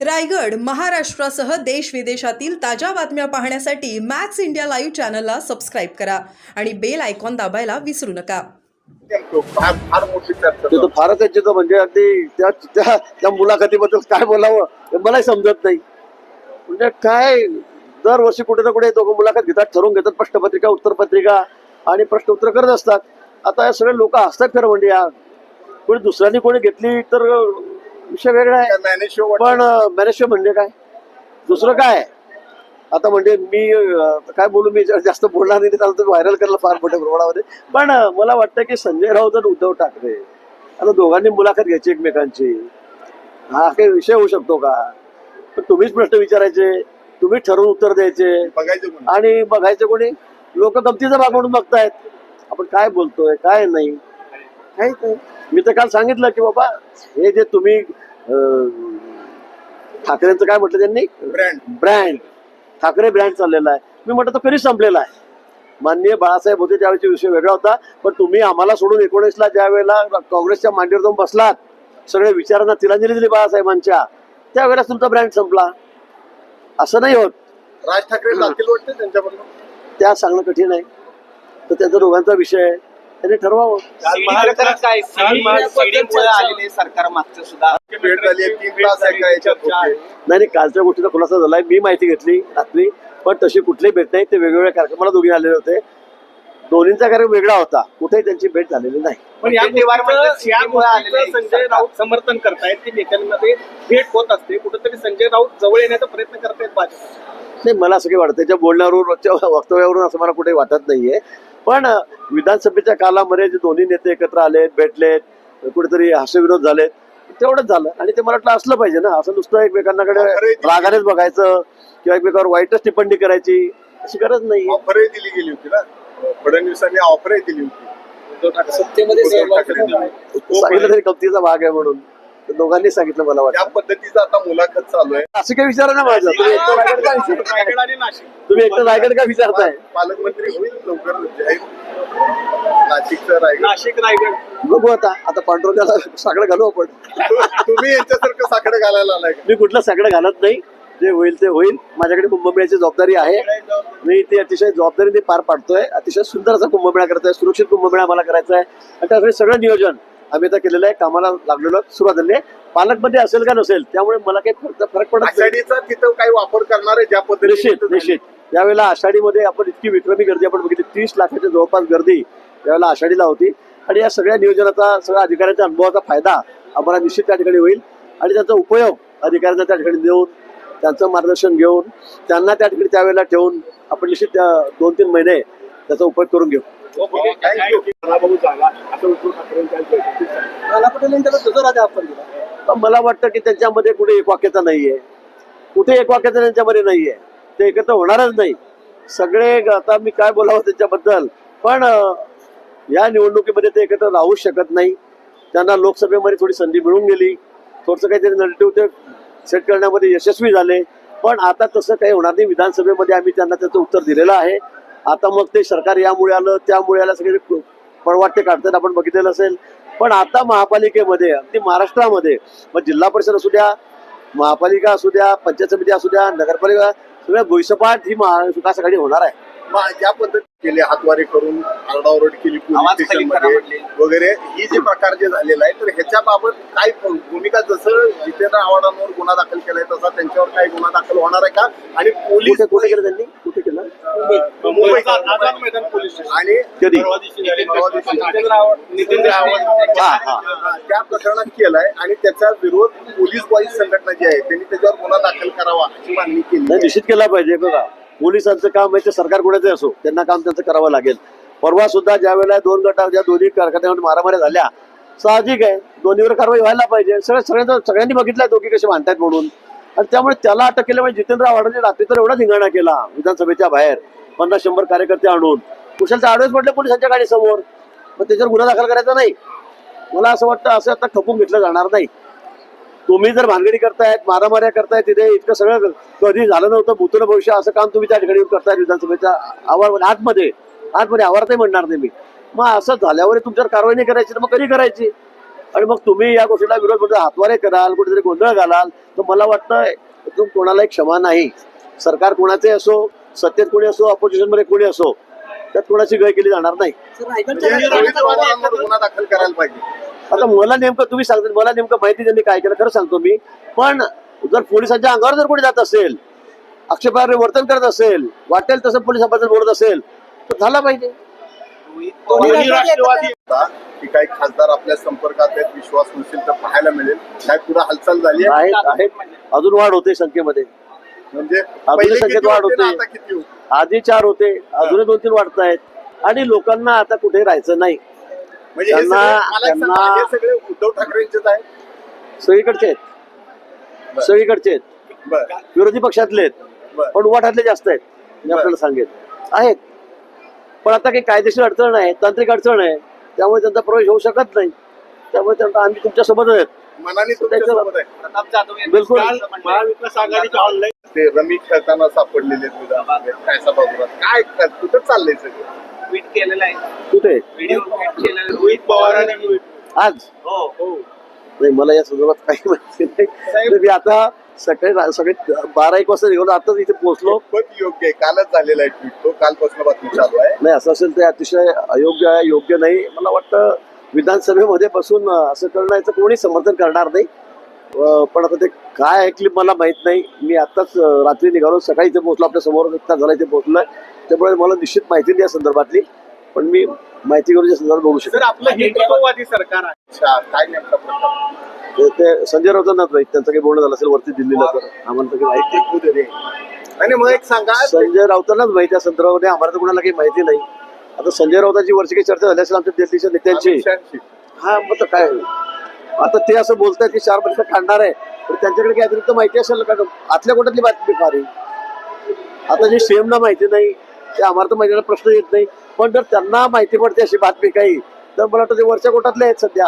रायगड महाराष्ट्रासह देश विदेशातील ताज्या बातम्या पाहण्यासाठी मॅक्स इंडिया लाईव्ह चॅनलला सबस्क्राईब करा आणि बेल आयकॉन दाबायला विसरू नका. फार फार मोठी चर्चा ते तर फारच त्याची म्हणजे अगदी त्या त्या त्या मुलाखतीबद्दल काय बोलावं हे मलाही समजत नाही. म्हणजे काय दरवर्षी कुठे ना कुठे दोघं मुलाखत घेतात ठरवून घेतात प्रश्नपत्रिका उत्तरपत्रिका आणि प्रश्न उत्तर करत असतात. आता हे सगळे लोक असतात खरं म्हणजे या. कोणी दुसऱ्यांनी कोणी घेतली तर विषय वेगळा आहे. पण मॅनेजमेंट म्हणजे काय? दुसरं काय? आता म्हणजे मी काय बोलू मी जास्त बोलणार नाही त्याला व्हायरल करायला फार मोठ्या प्रमाणामध्ये. पण मला वाटतं की संजय राऊत आणि उद्धव ठाकरे आता दोघांनी मुलाखत घ्यायची एकमेकांची. हा काही विषय होऊ शकतो का? पण तुम्हीच प्रश्न विचारायचे तुम्हीच ठरवून उत्तर द्यायचे. बघायचं आणि बघायचं कोणी? लोक गमतीचा भाग म्हणून बघतायत. आपण काय बोलतोय काय नाही? काहीच नाही. मी तर काल सांगितलं की बाबा हे जे तुम्ही ठाकरेंचं काय म्हटलं त्यांनी? ब्रँड ब्रँड ठाकरे ब्रँड चाललेला आहे. मी म्हटलं तो कधीच संपलेला आहे. माननीय बाळासाहेब होते त्यावेळेचा विषय वेगळा होता पण तुम्ही आम्हाला सोडून एकोणीसला ज्या वेळेला काँग्रेसच्या मांडीवर जाऊन बसलात सगळे विचारांना तिलांजली दिली बाळासाहेबांच्या त्यावेळेला तुमचा ब्रँड संपला. असं नाही होत. राज ठाकरे त्या सांगणं कठीण आहे. तर त्यांचा दोघांचा विषय आहे. त्यांनी ठरवावं. काल महाराष्ट्रात काय? सीडीमुळे आलेले सरकार मागचं सुद्धा. भेट झाली. नाही कालच्या गोष्टीचा खुलासा झालाय. मी माहिती घेतली रात्री पण तशी कुठलीही भेट नाही. ते वेगवेगळ्या कार्यक्रमाला दोघे आलेले होते. दोन्हींचा कार्यक्रम वेगळा होता. कुठेही त्यांची भेट झालेली नाही. पण या सीडीमुळे आलेले संजय राऊत समर्थन करतायत. की नेत्यांमध्ये भेट होत असते. कुठेतरी संजय राऊत जवळ येण्याचा प्रयत्न करतायत भाजप. नाही मला असं काही वाटतं. त्याच्या बोलण्यावरून रोजच्या वक्तव्यावरून असं मला कुठे वाटत नाहीये. पण विधानसभेच्या कालामध्ये जे दोन्ही नेते एकत्र आलेत भेटलेत कुठेतरी हास्यविरोध झालेत तेवढंच झालं. आणि ते मला वाटलं असलं पाहिजे ना. असं नुसतं एकमेकांकडे रागानेच बघायचं किंवा एकमेकावर वाईटच टिप्पणी करायची अशी गरज नाही ऑफरही दिली गेली होती ना. फडणवीसांनी ऑफरही दिली होती. सत्तेमध्ये. सांगितलं तरी कमतीचा भाग आहे म्हणून. तर दोघांनी सांगितलं मला त्या वाटतं. पद्धतीचं आता मुलाखत चालू आहे. असं काही विचारा ना माझं तुम्ही एकटं रायगड का विचारताय? रायगड आणि नाशिक तुम्ही एकटं रायगड का विचारताय. पालकमंत्री होईल लवकर जाहीर नाशिकचं रायगड. नाशिक रायगड. बघू आता. आता पांडुरंगाला साकडं घालू आपण. तुम्ही यांच्यासारखं साकडं घालायला आलाय का? मी कुठलं साकडं घालत नाही. जे होईल ते होईल. माझ्याकडे कुंभमेळ्याची जबाबदारी आहे. मी ती अतिशय जबाबदारीने पार पाडतोय. अतिशय सुंदर असा कुंभमेळा करतोय. सुरक्षित कुंभमेळा मला करायचा आहे. आणि त्यासाठी सगळं नियोजन आम्ही आता केलेलं आहे कामाला लागलेलो सुरुवात झाली आहे पालकमध्ये असेल का नसेल त्यामुळे मला काही फरक फरक पडत नाही. आषाढीचा तिथं काही वापर करणार आहे ज्या पद्धतीने निश्चित निश्चित. यावेळेला आषाढीमध्ये आपण इतकी विक्रमी गर्दी आपण बघितली. तीस लाखाच्या जवळपास गर्दी यावेळेला आषाढीला होती. आणि या सगळ्या नियोजनाचा सगळ्या अधिकाऱ्यांच्या अनुभवाचा फायदा आम्हाला निश्चित त्या ठिकाणी होईल. आणि त्याचा उपयोग अधिकाऱ्यांना त्या ठिकाणी देऊन त्यांचं मार्गदर्शन घेऊन त्यांना त्या ठिकाणी त्यावेळेला ठेवून आपण निश्चित त्या दोन तीन महिने त्याचा उपयोग करून घेऊ. थँक्यू नाना पटेल यांच्याकडे तुझं राजा आपण दिला. पण मला वाटतं की त्यांच्यामध्ये कुठे एकवाक्यता नाहीये. कुठे एकवाक्यता त्यांच्यामध्ये नाहीये. ते एकत्र होणारच नाही. सगळे आता मी काय बोलावं त्यांच्याबद्दल? पण या निवडणुकीमध्ये ते एकत्र राहू शकत नाही. त्यांना लोकसभेमध्ये थोडी संधी मिळून गेली. थोडंसं काहीतरी नरेटिव्ह ते सेट करण्यामध्ये यशस्वी झाले. पण आता तसं काही होणार नाही. विधानसभेमध्ये आम्ही त्यांना त्याचं उत्तर दिलेलं आहे. आता मग ते सरकार यामुळे आलं त्यामुळे आलं सगळे पळवाटे काढतात आपण बघितलेलं असेल. पण आता महापालिकेमध्ये अगदी महाराष्ट्रामध्ये मग जिल्हा परिषद असू द्या महापालिका असू द्या पंचायत समिती असू द्या नगरपालिका सगळ्या भुईसपाट ही महाविकास आघाडी होणार आहे. ज्या पद्धतीने केले हातवारे करून आरडाओरड केली मध्ये. वगैरे ही जे प्रकार जे झालेला आहे तर ह्याच्या बाबत काय भूमिका जसं जितेंद्र आव्हाडांवर गुन्हा दाखल केलाय तसा त्यांच्यावर काय गुन्हा दाखल होणार आहे का? आणि पोलीस कुठे कुठे केलं त्यांनी? कुठे केलं? मुंबई. Azad Maidan police station. आणि हा हा. हा, त्या प्रकरणात केलाय आणि त्याचा विरोध पोलीस बॉईज संघटना जी आहे त्यांनी त्याच्यावर गुन्हा दाखल करावा अशी मागणी केली. निश्चित केला पाहिजे बघा. पोलिसांचं काम आहे ते सरकार कोणाचे असो त्यांना काम त्यांचं करावं लागेल. परवा सुद्धा ज्या वेळेला दोन गटाच्या दोन्ही कारखान्यामध्ये मारामारी झाल्या साहजिक आहे. दोन्हीवर कारवाई व्हायला पाहिजे. सगळ्या सगळ्यांना सगळ्यांनी बघितलंय दोघी कसे मानतायत म्हणून. आणि त्यामुळे त्याला अटक केल्यामुळे जितेंद्र आव्हाडांनी रात्री तर एवढा धिंगाणा केला विधानसभेच्या बाहेर. पन्नास शंभर कार्यकर्ते आणून. कुशलचे आडवेच पडले पोलिसांच्या गाडीसमोर. मग त्याच्यावर गुन्हा दाखल करायचा नाही. मला असं वाटतं असं आता खपून घेतलं जाणार नाही. तुम्ही जर भानगडी करतायत मारामाऱ्या करतायत तिथे इतकं सगळं कधी झालं नव्हतं भूतून भविष्य असं काम तुम्ही त्या ठिकाणी येऊन करतायत विधानसभेच्या आवार आतमध्ये. आतमध्ये आवारातही म्हणणार नाही मी. मग असं झाल्यावर तुमच्यावर कारवाई नाही करायची तर मग कधी करायची? आणि मग तुम्ही या गोष्टीला विरोध म्हणजे हातवारे कराल कुठेतरी गोंधळ घालाल तर मला वाटतं इथून कोणालाही क्षमा नाही. सरकार कोणाचे असो सत्तेत कोणी असो ऑपोजिशनमध्ये कोणी असो त्यात कोणाची गय केली जाणार नाही. आता मला नेमकं तुम्ही सांगता मला नेमकं माहिती त्यांनी काय केलं खरं सांगतो मी. पण जर पोलिसांच्या अंगावर जर कोणी जात असेल आक्षेपार्ह वर्तन करत असेल वाटेल तसं पोलिसांबद्दल बोलत असेल तर झाला पाहिजे. की काही खासदार आपल्या संपर्कात आहेत विश्वास नसेल तर पाहायला मिळेल. काय पुढे हालचाल झाली आहे? अजून वाढ होते संख्येमध्ये. म्हणजे अजून संख्येत वाढ होते ना होते. आता किती होते? आधी चार होते अजूनही दोन तीन वाढत आहेत आणि लोकांना आता कुठे राहायचं नाही. म्हणजे हे त्यांना- सगळे- मला एक सांगा, त्यांना- हे सगळे उद्धव ठाकरेंचेच आहे सगळीकडचे आहेत. बरं. सगळीकडचे आहेत. बर. विरोधी पक्षातले आहेत. बर. पण उभाटातले जास्त आहेत. मी आपल्याला सांगेन. आहेत. पण आता काही कायदेशीर अडचण आहे तांत्रिक अडचण आहे. त्यामुळे त्यांचा प्रवेश होऊ शकत नाही. त्यामुळे त्यांना आम्ही तुमच्यासोबत आहेत. मनाने तुमच्यासोबत आहे. प्रताप जाधव यांनी बिलकुल. काल. महाविकास आघाडीच्या ऑनलाईन ते रमी खेळताना सापडलेले आहेत विधान काय सभागृहात काय काय- कुठं चाललंय सगळं? ट्विट केलेलं आहे. कुठे? व्हिडिओ ट्विट केलेलं. रोहित पवार आणि आज? हो हो. नाही मला या संदर्भात काही माहिती नाही. मी आता सकाळी रा- सकाळी बारा एक वाजता निघालो. आताच इथे पोहोचलो. खूपच योग्य आहे. कालच झालेला आहे ट्विट तो. कालपासून बातमी चालू आहे. नाही असं असेल ते अतिशय अयोग्य आहे योग्य नाही. मला वाटतं विधानसभेमध्ये बसून अं, असं करणं याचं कोणी समर्थन करणार नाही. पण आता ते काय ऐकली मला माहीत नाही. मी आताच अं, रात्री निघालो. सकाळी इथे पोहोचलो. आपल्यासमोर एक तास झाला इथे पोहोचलोय त्यामुळे मला निश्चित माहिती नाही या संदर्भातली. पण मी माहिती करून संदर्भात बोलू शकतो. आपलं हिंदुत्ववादी सरकार आहे. अच्छा काय नेमका प्रकार ते- संजय राऊतांनाच माहीत त्यांचं काही बोलणं झालं असेल वरती दिल्लीला तर. आम्हाला काही माहिती नाही. नाही, मग एक सांगा. संजय राऊतांनाच माहिती या संदर्भामध्ये. आम्हाला तर कोणाला काही माहिती नाही. आता संजय राऊतांची वरची काही चर्चा झाली असेल आमच्या दिल्लीच्या नेत्यांची. हा मग काय? आता ते असं बोलतायत की चार वर्ष काढणार आहे. तर त्यांच्याकडे काही अतिरिक्त माहिती असेल का? आतल्या कोटातली बातमी फार आता जे सीएमला माहिती नाही ते आम्हाला तर माहिती प्रश्न येत नाही. पण जर त्यांना माहिती पडते अशी बातमी काही तर मला वाटतं ते वरच्या कोटातले आहेत सध्या.